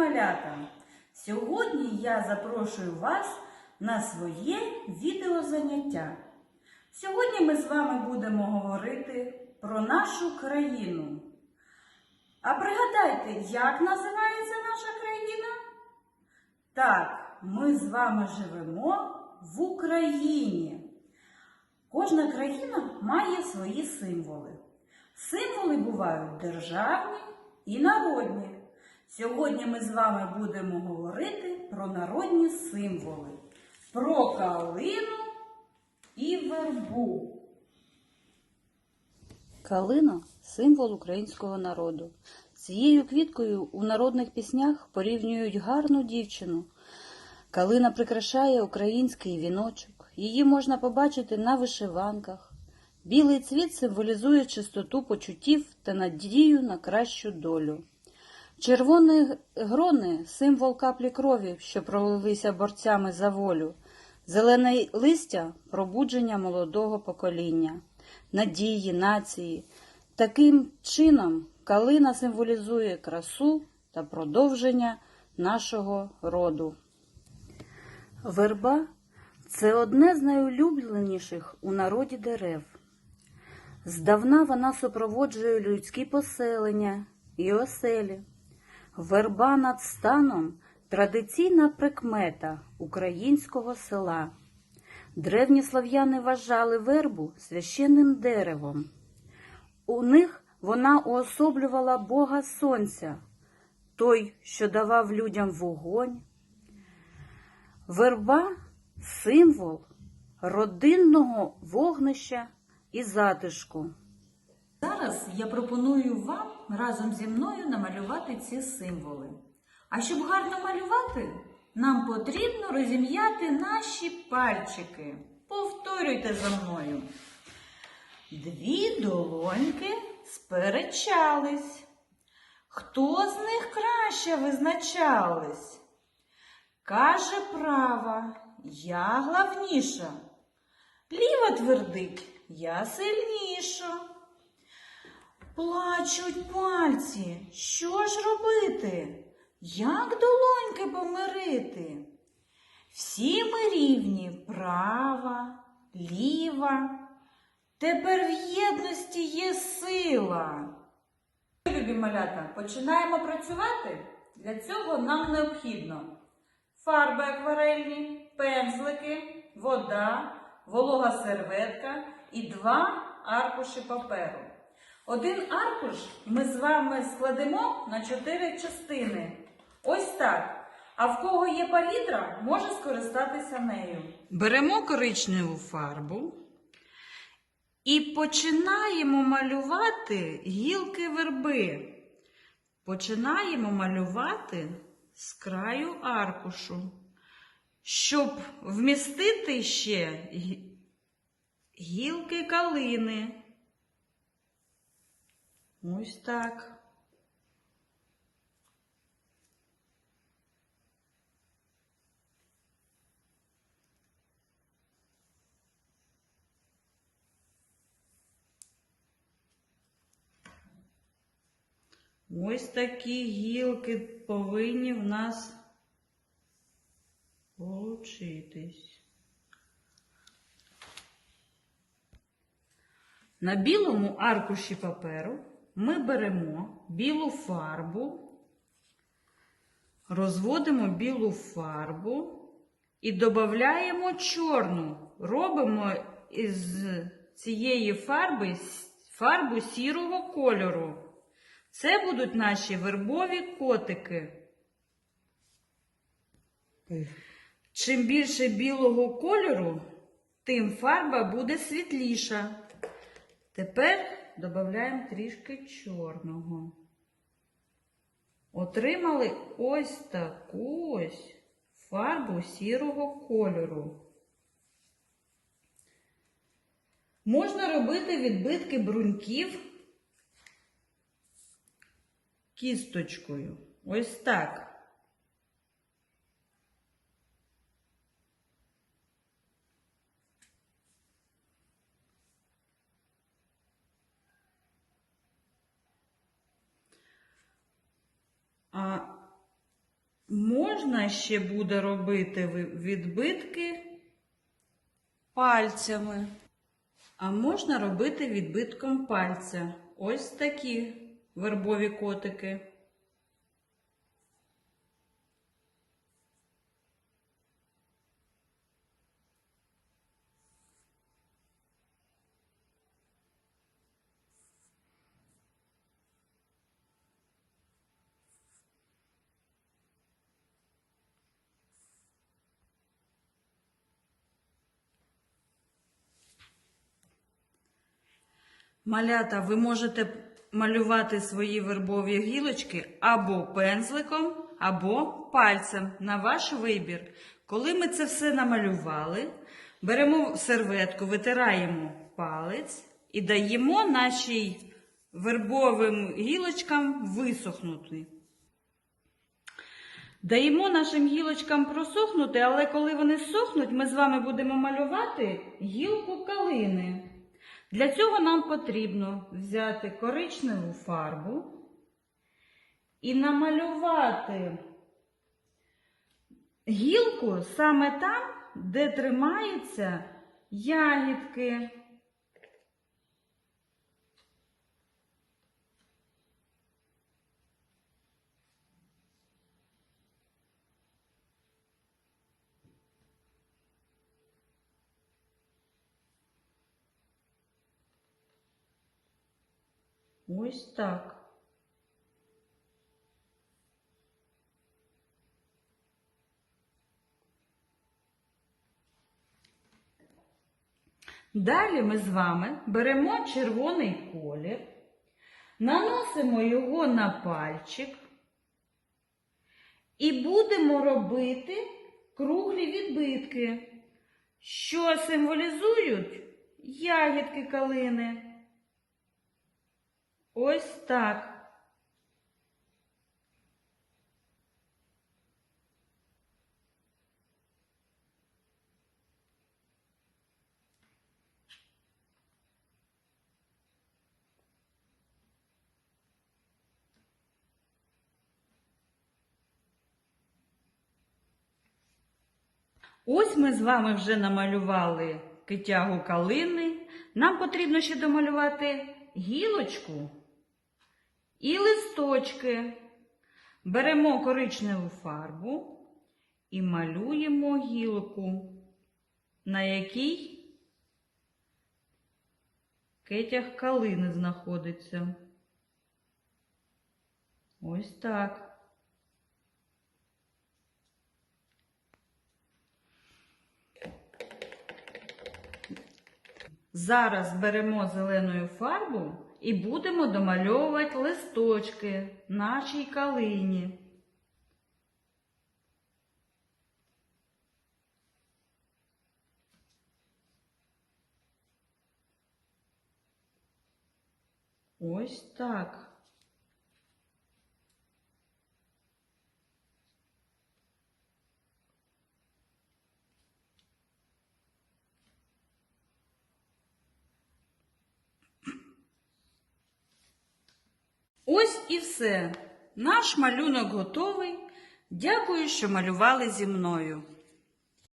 малята! Сьогодні я запрошую вас на своє відеозаняття. Сьогодні ми з вами будемо говорити про нашу країну. А пригадайте, як називається наша країна? Так, ми з вами живемо в Україні. Кожна країна має свої символи. Символи бувають державні і народні. Сьогодні ми з вами будемо говорити про народні символи, про калину і вербу. Калина символ українського народу. Цією квіткою у народних піснях порівнюють гарну дівчину. Калина прикрашає український віночок. Її можна побачити на вишиванках. Білий цвіт символізує чистоту почуттів та надію на кращу долю. Червоні грони символ каплі крові, що пролилися борцями за волю. Зелене листя пробудження молодого покоління, надії, нації. Таким чином калина символізує красу та продовження нашого роду. Верба це одне з найулюбленіших у народі дерев. Здавна вона супроводжує людські поселення і оселі. Верба над станом традиційна прикмета українського села. Древні слав'яни вважали вербу священним деревом. У них вона уособлювала Бога Сонця, той, що давав людям вогонь. Верба символ родинного вогнища і затишку. Зараз я пропоную вам разом зі мною намалювати ці символи. А щоб гарно малювати, нам потрібно розім'яти наші пальчики. Повторюйте за мною. Дві долоньки сперечались. Хто з них краще визначались? Каже права, я главніша. Ліва твердить, я сильніша. Плачуть пальці. Що ж робити? Як долоньки помирити? Всі ми рівні права, ліва. Тепер в єдності є сила. Любі малята, починаємо працювати. Для цього нам необхідно фарби акварельні, пензлики, вода, волога серветка і два аркуші паперу. Один аркуш ми з вами складемо на чотири частини. Ось так. А в кого є палітра, може скористатися нею. Беремо коричневу фарбу і починаємо малювати гілки верби. Починаємо малювати з краю аркушу, щоб вмістити ще гілки калини. Ось так. Ось такі гілки повинні в нас получитись. На білому аркуші паперу ми беремо білу фарбу, розводимо білу фарбу і додаємо чорну. Робимо із цієї фарби фарбу сірого кольору. Це будуть наші вербові котики. Чим більше білого кольору, тим фарба буде світліша. Тепер додаємо трішки чорного. Отримали ось таку ось фарбу сірого кольору. Можна робити відбитки бруньків кісточкою. Ось так. А можна ще буде робити відбитки пальцями. А можна робити відбитком пальця. Ось такі вербові котики. Малята, ви можете малювати свої вербові гілочки або пензликом, або пальцем на ваш вибір. Коли ми це все намалювали, беремо серветку, витираємо палець і даємо нашій вербовим гілочкам висохнути. Даємо нашим гілочкам просохнути, але коли вони сохнуть, ми з вами будемо малювати гілку калини. Для цього нам потрібно взяти коричневу фарбу і намалювати гілку саме там, де тримаються ягідки. Ось так. Далі ми з вами беремо червоний колір, наносимо його на пальчик і будемо робити круглі відбитки, що символізують ягідки калини. Ось так. Ось ми з вами вже намалювали китягу калини. Нам потрібно ще домалювати гілочку і листочки. Беремо коричневу фарбу і малюємо гілку, на якій кетяг калини знаходиться. Ось так. Зараз беремо зелену фарбу і будемо домальовувати листочки нашій калині. Ось так. Ось і все. Наш малюнок готовий. Дякую, що малювали зі мною.